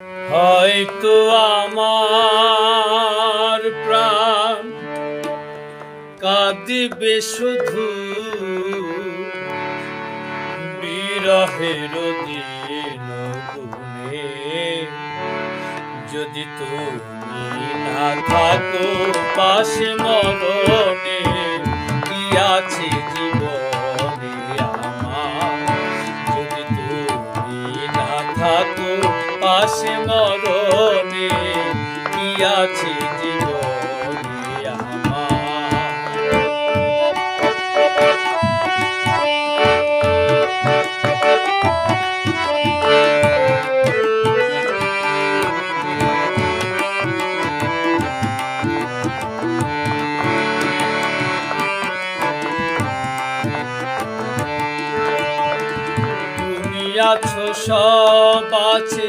হয়তো আমার প্রাণ কাঁদিবে শুধু বিরহের দিন যদি তুমি না থাকো পাশে মরণে, কি আছে মরণে কি আছো সব আছে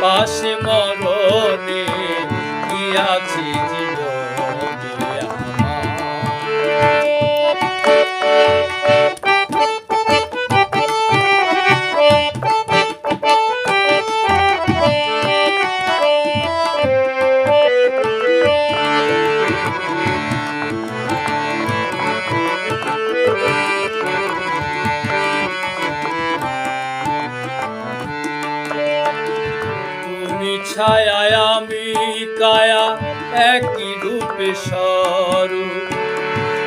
পাশে মরণে কি আছে ছায়ায় আমি কায়া একই রূপে স্বরূপ।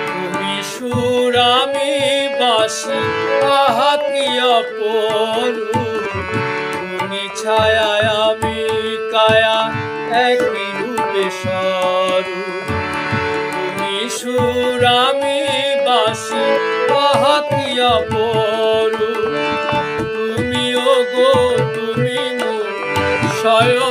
তুমি সুর আমি বাসি আহা কি অপরূপ। তুমি ছায়ায় আমি কায়া একই রূপে স্বরূপ। তুমি সুর আমি বাসি আহা কি অপরূপ। তুমি ও গো তুমি মোর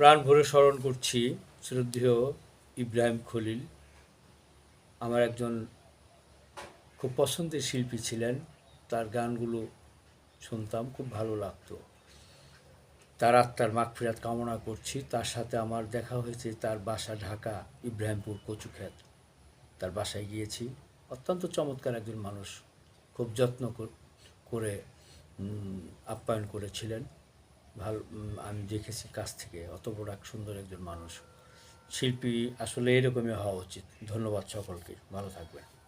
প্রাণ ভরে স্মরণ করছি শ্রদ্ধেয় ইব্রাহিম খলিল। আমার একজন খুব পছন্দের শিল্পী ছিলেন। তার গানগুলো শুনতাম, খুব ভালো লাগতো। তার আত্মার মাগফিরাত কামনা করছি। তার সাথে আমার দেখা হয়েছে তার বাসা ঢাকা, ইব্রাহিমপুর কচুখ্যাত তার বাসায় গিয়েছি। অত্যন্ত চমৎকার একজন মানুষ। খুব যত্ন করে আপ্যায়ন করেছিলেন। ভালো আমি দেখেছি কাছ থেকে, অত বড় এক সুন্দর একজন মানুষ। শিল্পী আসলে এরকমই হওয়া উচিত। ধন্যবাদ সকলকে। ভালো থাকবেন।